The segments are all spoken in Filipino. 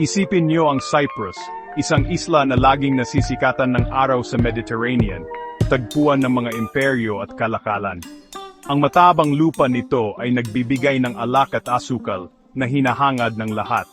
Isipin niyo ang Cyprus, isang isla na laging nasisikatan ng araw sa Mediterranean, tagpuan ng mga imperyo at kalakalan. Ang matabang lupa nito ay nagbibigay ng alak at asukal na hinahangad ng lahat.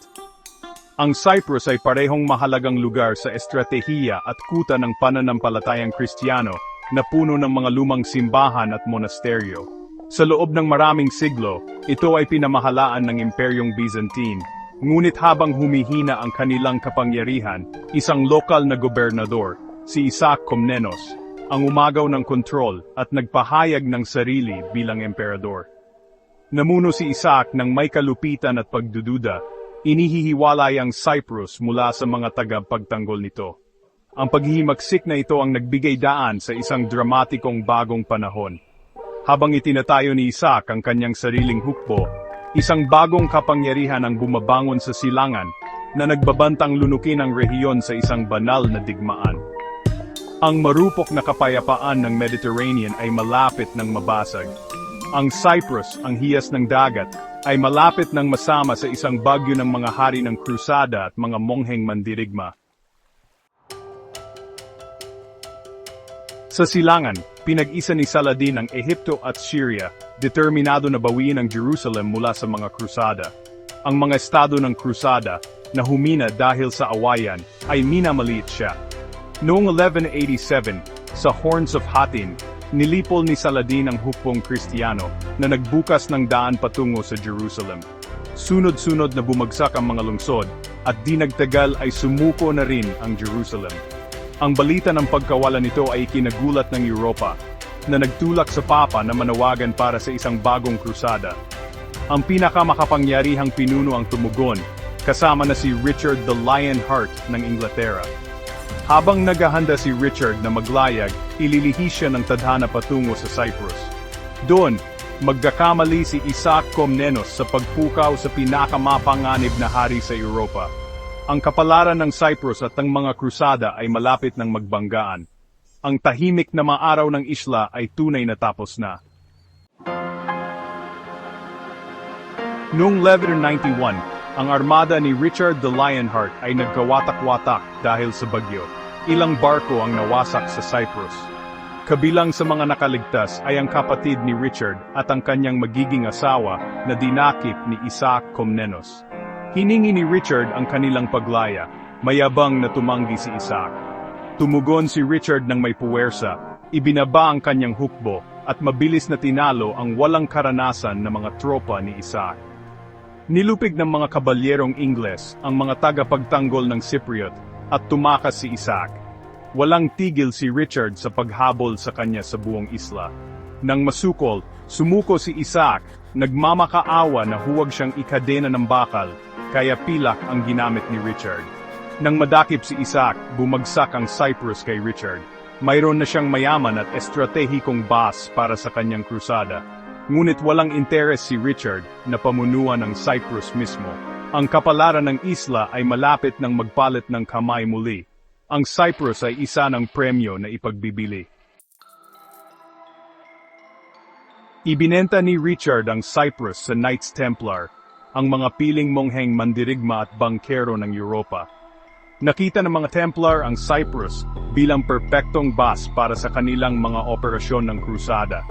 Ang Cyprus ay parehong mahalagang lugar sa estratehiya at kuta ng pananampalatayang Kristiyano na puno ng mga lumang simbahan at monasteryo. Sa loob ng maraming siglo, ito ay pinamahalaan ng Imperyong Byzantine. Ngunit habang humihina ang kanilang kapangyarihan, isang lokal na gobernador, si Isaac Comnenos, ang umagaw ng kontrol at nagpahayag ng sarili bilang emperador. Namuno si Isaac ng may kalupitan at pagdududa, inihihiwalay ang Cyprus mula sa mga tagapagtanggol nito. Ang paghihimagsik na ito ang nagbigay daan sa isang dramatikong bagong panahon. Habang itinatayo ni Isaac ang kanyang sariling hukbo, isang bagong kapangyarihan ang bumabangon sa silangan na nagbabantang lunukin ang rehiyon sa isang banal na digmaan. Ang marupok na kapayapaan ng Mediterranean ay malapit ng mabasag. Ang Cyprus, ang hiyas ng dagat, ay malapit ng masama sa isang bagyo ng mga hari ng krusada at mga mongheng mandirigma. Sa silangan, pinag-isa ni Saladin ang Ehipto at Syria, determinado na bawiin ang Jerusalem mula sa mga krusada. Ang mga estado ng krusada, na humina dahil sa awayan, ay minamaliit siya. Noong 1187, sa Horns of Hattin, nilipol ni Saladin ang hukbong Kristiyano na nagbukas ng daan patungo sa Jerusalem. Sunod-sunod na bumagsak ang mga lungsod, at di nagtagal ay sumuko na rin ang Jerusalem. Ang balita ng pagkawala nito ay kinagulat ng Europa, na nagtulak sa Papa na manawagan para sa isang bagong krusada. Ang pinakamakapangyarihang pinuno ang tumugon, kasama na si Richard the Lionheart ng Inglaterra. Habang naghahanda si Richard na maglayag, ililihi siya ng tadhana patungo sa Cyprus. Doon, magkakamali si Isaac Comnenos sa pagpukaw sa pinakamapanganib na hari sa Europa. Ang kapalaran ng Cyprus at ng mga krusada ay malapit ng magbanggaan. Ang tahimik na mga araw ng isla ay tunay na tapos na. Noong 1191, ang armada ni Richard the Lionheart ay nagkawatak-watak dahil sa bagyo. Ilang barko ang nawasak sa Cyprus. Kabilang sa mga nakaligtas ay ang kapatid ni Richard at ang kanyang magiging asawa na dinakip ni Isaac Comnenos. Hiningi ni Richard ang kanilang paglaya, mayabang na tumanggi si Isaac. Tumugon si Richard ng may puwersa, ibinaba ang kanyang hukbo, at mabilis na tinalo ang walang karanasan na mga tropa ni Isaac. Nilupig ng mga kabalyerong Ingles ang mga tagapagtanggol ng Cypriot at tumakas si Isaac. Walang tigil si Richard sa paghabol sa kanya sa buong isla. Nang masukol, sumuko si Isaac, nagmamakaawa na huwag siyang ikadena ng bakal, kaya pilak ang ginamit ni Richard. Nang madakip si Isaac, bumagsak ang Cyprus kay Richard. Mayroon na siyang mayaman at estratehikong bas para sa kanyang krusada. Ngunit walang interes si Richard na pamunuan ng Cyprus mismo. Ang kapalaran ng isla ay malapit ng magpalit ng kamay muli. Ang Cyprus ay isa ng premyo na ipagbibili. Ibinenta ni Richard ang Cyprus sa Knights Templar, ang mga piling mongheng mandirigma at bangkero ng Europa. Nakita ng mga Templar ang Cyprus bilang perpektong bas para sa kanilang mga operasyon ng krusada.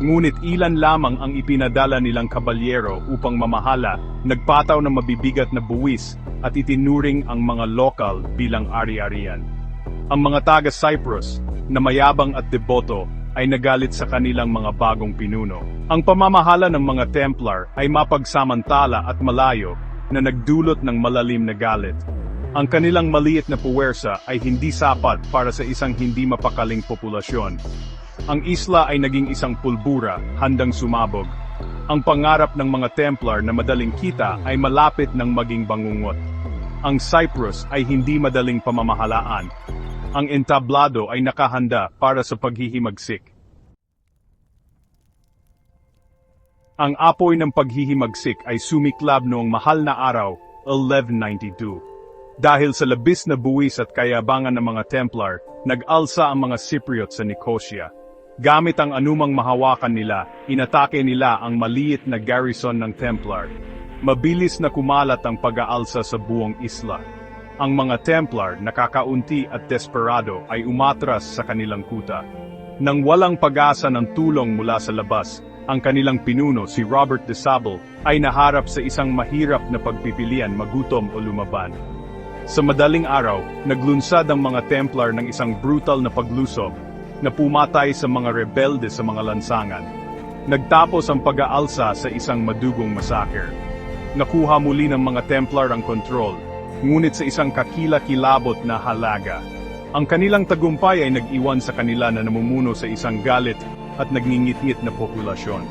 Ngunit ilan lamang ang ipinadala nilang kabalyero upang mamahala, nagpataw ng mabibigat na buwis at itinuring ang mga lokal bilang ari-arian. Ang mga taga-Cyprus, na mayabang at deboto, ay nagalit sa kanilang mga bagong pinuno. Ang pamamahala ng mga Templar ay mapagsamantala at malayo na nagdulot ng malalim na galit. Ang kanilang maliit na puwersa ay hindi sapat para sa isang hindi mapakaling populasyon. Ang isla ay naging isang pulbura, handang sumabog. Ang pangarap ng mga Templar na madaling kita ay malapit ng maging bangungot. Ang Cyprus ay hindi madaling pamamahalaan. Ang entablado ay nakahanda para sa paghihimagsik. Ang apoy ng paghihimagsik ay sumiklab noong mahal na araw, 1192. Dahil sa labis na buwis at kayabangan ng mga Templar, nag-alsa ang mga Cypriot sa Nicosia. Gamit ang anumang mahawakan nila, inatake nila ang maliit na garrison ng Templar. mabilis na kumalat ang pag-aalsa sa buong isla. Ang mga Templar, nakakaunti at desperado ay umatras sa kanilang kuta. Nang walang pag-asa ng tulong mula sa labas, ang kanilang pinuno si Robert de Sable ay naharap sa isang mahirap na pagpipilian magutom o lumaban. Sa madaling araw, naglunsad ang mga Templar ng isang brutal na paglusob na pumatay sa mga rebelde sa mga lansangan. Nagtapos ang pag-aalsa sa isang madugong masaker. Nakuha muli ng mga Templar ang kontrol, ngunit sa isang kakila-kilabot na halaga. Ang kanilang tagumpay ay nag-iwan sa kanila na namumuno sa isang galit at nagngingit-ngit na populasyon.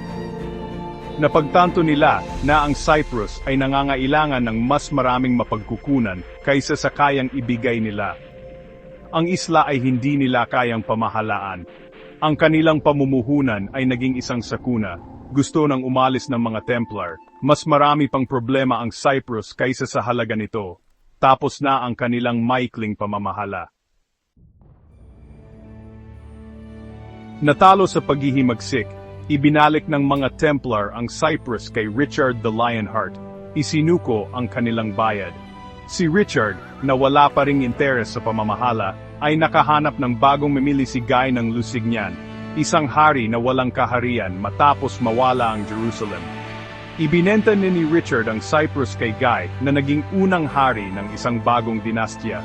Napagtanto nila na ang Cyprus ay nangangailangan ng mas maraming mapagkukunan kaysa sa kayang ibigay nila. Ang isla ay hindi nila kayang pamahalaan. Ang kanilang pamumuhunan ay naging isang sakuna. Gusto nang umalis ng mga Templar. Mas marami pang problema ang Cyprus kaysa sa halaga nito. Tapos na ang kanilang maikling pamamahala. Natalo sa paghihimagsik, ibinalik ng mga Templar ang Cyprus kay Richard the Lionheart. Isinuko ang kanilang bayad. Si Richard, na wala pa ring interes sa pamamahala, ay nakahanap ng bagong memilisigay ng Lusignan, isang hari na walang kaharian matapos mawala ang Jerusalem. Ibinenta ni ni Richard ang Cyprus kay Guy na naging unang hari ng isang bagong dinastya.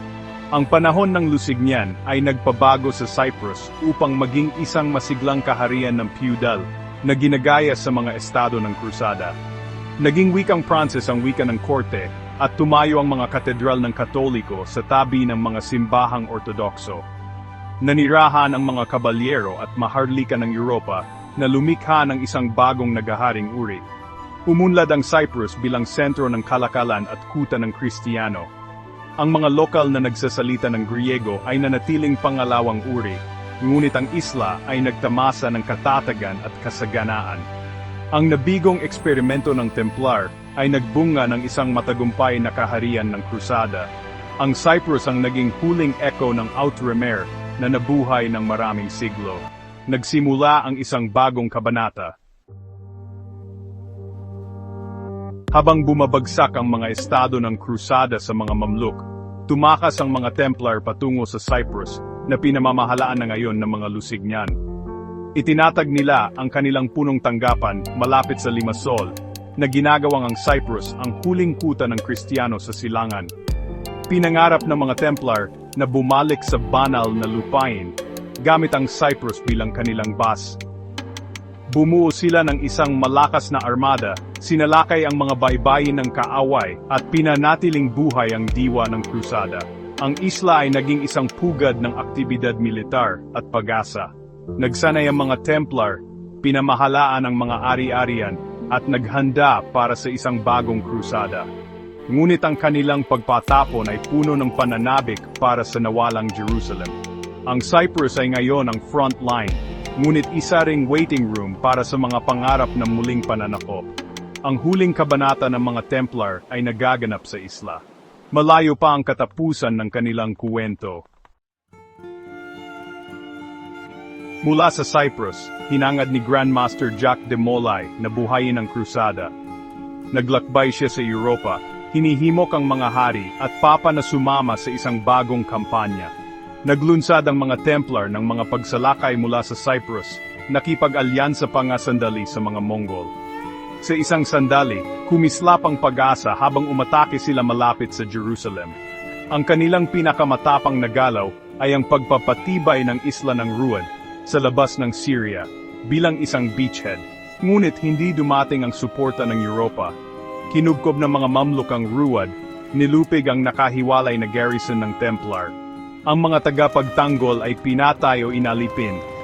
Ang panahon ng Lusignan ay nagpabago sa Cyprus upang maging isang masiglang kaharian ng feudal na ginagaya sa mga estado ng krusada. Naging wikang Pranses ang wika ng korte at tumayo ang mga katedral ng Katoliko sa tabi ng mga simbahang Ortodokso. Nanirahan ang mga kabalyero at maharlika ng Europa na lumikha ng isang bagong nagaharing uri. Umunlad ang Cyprus bilang sentro ng kalakalan at kuta ng Kristiyano. Ang mga lokal na nagsasalita ng Griego ay nanatiling pangalawang uri, ngunit ang isla ay nagtamasa ng katatagan at kasaganaan. Ang nabigong eksperimento ng Templar ay nagbunga ng isang matagumpay na kaharian ng krusada. Ang Cyprus ang naging huling echo ng Outremer na nabuhay ng maraming siglo. Nagsimula ang isang bagong kabanata. Habang bumabagsak ang mga estado ng krusada sa mga Mamluk, tumakas ang mga Templar patungo sa Cyprus na pinamamahalaan na ngayon ng mga Lusignan. Itinatag nila ang kanilang punong tanggapan malapit sa Limassol na ginagawang ang Cyprus ang huling kuta ng Kristiyano sa silangan. Pinangarap ng mga Templar na bumalik sa banal na lupain gamit ang Cyprus bilang kanilang bas. Bumuo sila ng isang malakas na armada, sinalakay ang mga baybayin ng kaaway at pinanatiling buhay ang diwa ng krusada. Ang isla ay naging isang pugad ng aktibidad militar at pag-asa. Nagsanay ang mga Templar, pinamahalaan ang mga ari-arian at naghanda para sa isang bagong krusada. Ngunit ang kanilang pagpatapon ay puno ng pananabik para sa nawalang Jerusalem. Ang Cyprus ay ngayon ang front line, ngunit isa ring waiting room para sa mga pangarap ng muling pananakop. Ang huling kabanata ng mga Templar ay nagaganap sa isla. Malayo pa ang katapusan ng kanilang kuwento. Mula sa Cyprus, hinangad ni Grandmaster Jack de Molay na buhayin ang krusada. Naglakbay siya sa Europa, hinihimok ang mga hari at papa na sumama sa isang bagong kampanya. Naglunsad ang mga Templar ng mga pagsalakay mula sa Cyprus, nakipag-alyansa pa nga sandali sa mga Mongol. Sa isang sandali, kumislap ang pag-asa habang umatake sila malapit sa Jerusalem. Ang kanilang pinakamatapang na galaw ay ang pagpapatibay ng isla ng Ruad sa labas ng Syria bilang isang beachhead. Ngunit hindi dumating ang suporta ng Europa. Kinubkob ng mga Mamluk ang Ruad, nilupig ang nakahiwalay na garrison ng Templar. Ang mga tagapagtanggol ay pinatay o inalipin.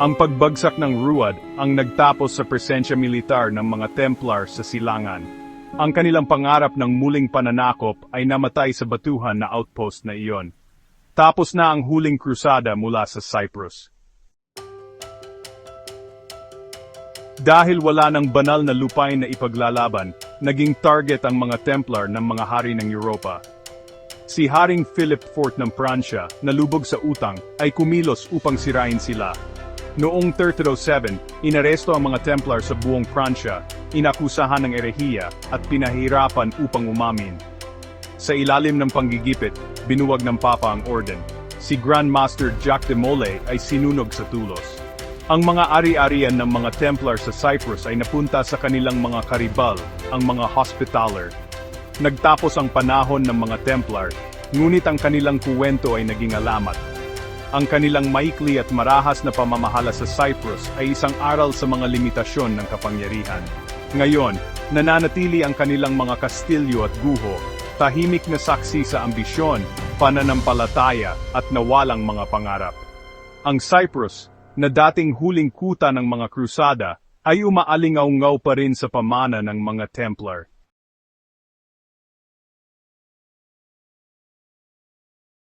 Ang pagbagsak ng Ruad ang nagtapos sa presensya militar ng mga Templar sa silangan. Ang kanilang pangarap ng muling pananakop ay namatay sa batuhan na outpost na iyon. Tapos na ang huling krusada mula sa Cyprus. Dahil wala ng banal na lupain na ipaglalaban, naging target ang mga Templar ng mga hari ng Europa. Si Haring Philip IV ng Pransya, na lubog sa utang, ay kumilos upang sirain sila. Noong 1307, inaresto ang mga Templar sa buong Pransya, inakusahan ng erehiya at pinahirapan upang umamin. Sa ilalim ng panggigipit, binuwag ng Papa ang orden. Si Grand Master Jacques de Molay ay sinunog sa tulos. Ang mga ari-arian ng mga Templar sa Cyprus ay napunta sa kanilang mga karibal, ang mga Hospitaller. Nagtapos ang panahon ng mga Templar, ngunit ang kanilang kuwento ay naging alamat. Ang kanilang maikli at marahas na pamamahala sa Cyprus ay isang aral sa mga limitasyon ng kapangyarihan. Ngayon, nananatili ang kanilang mga kastilyo at guho, tahimik na saksi sa ambisyon, pananampalataya at nawalang mga pangarap. Ang Cyprus, na dating huling kuta ng mga krusada, ay umaalingaw-ngaw pa rin sa pamana ng mga Templar.